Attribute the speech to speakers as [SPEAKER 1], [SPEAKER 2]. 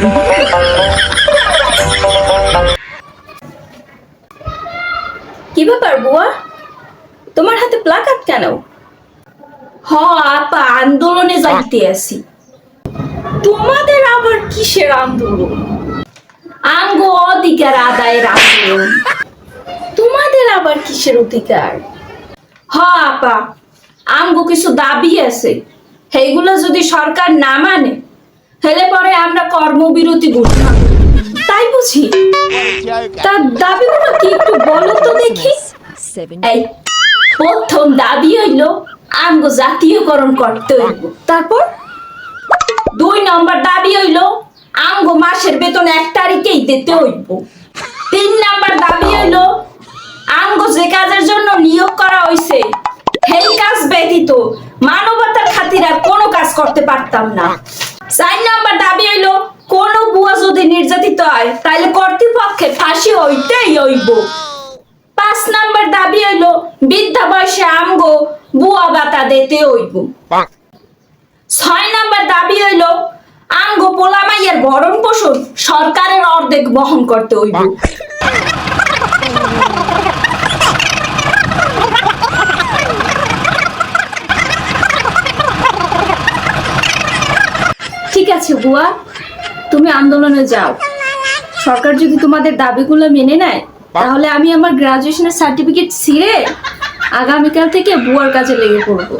[SPEAKER 1] কি ব্যাপার, বুয়া? তোমার হাতে প্লাকার্ড কেন? হ, আপা, আন্দোলনে যাইতে আছি তোমাদের আবার কিসের আন্দোলন? আঙ্গ অধিকার আদায়ের আন্দোলন। তোমাদের আবার কিসের অধিকার? হ, আপা আমগো কিছু দাবি আছে। সেইগুলো যদি সরকার না মানে কর্মবিরতি ঘোষণা তাই বুঝি? তার দাবিগুলো কি একটু বলো তো দেখি। এই, প্রথম দাবি হইল আমগো জাতীয়করণ করতে হইব। তারপর? দুই নম্বর দাবি হইল আমগো মাসের বেতন এক তারিখেই দিতে হইব। তিন নম্বর দাবি হইল আঙ্গ যে কাজের জন্য নিয়োগ করা হইছে, সেই কাজ ব্যতীত মানবতার খাতিরা কোনো কাজ করতে পারতাম না। চার নম্বর দাবি হইল কোন বুয়া যদি নির্যাতিত হয় তাহলে কর্তৃপক্ষের ফাঁসি হইতেই হইব। পাঁচ নাম্বার দাবি হইল বৃদ্ধা বয়সে আমগো বুয়া বাতা দিতে হইব। ছয় নাম্বার দাবি হইল আমগো পোলামাইয়ের ভরণ পোষণ সরকারের অর্ধেক বহন করতে হইব। ঠিক আছে বুয়া তুমি আন্দোলনে যাও। সরকার যদি তোমাদের দাবিগুলো মেনে নেয়, তাহলে আমি আমার গ্রাজুয়েশনের সার্টিফিকেট ছিঁড়ে আগামীকাল থেকে বুয়ার কাজে লেগে পড়ব।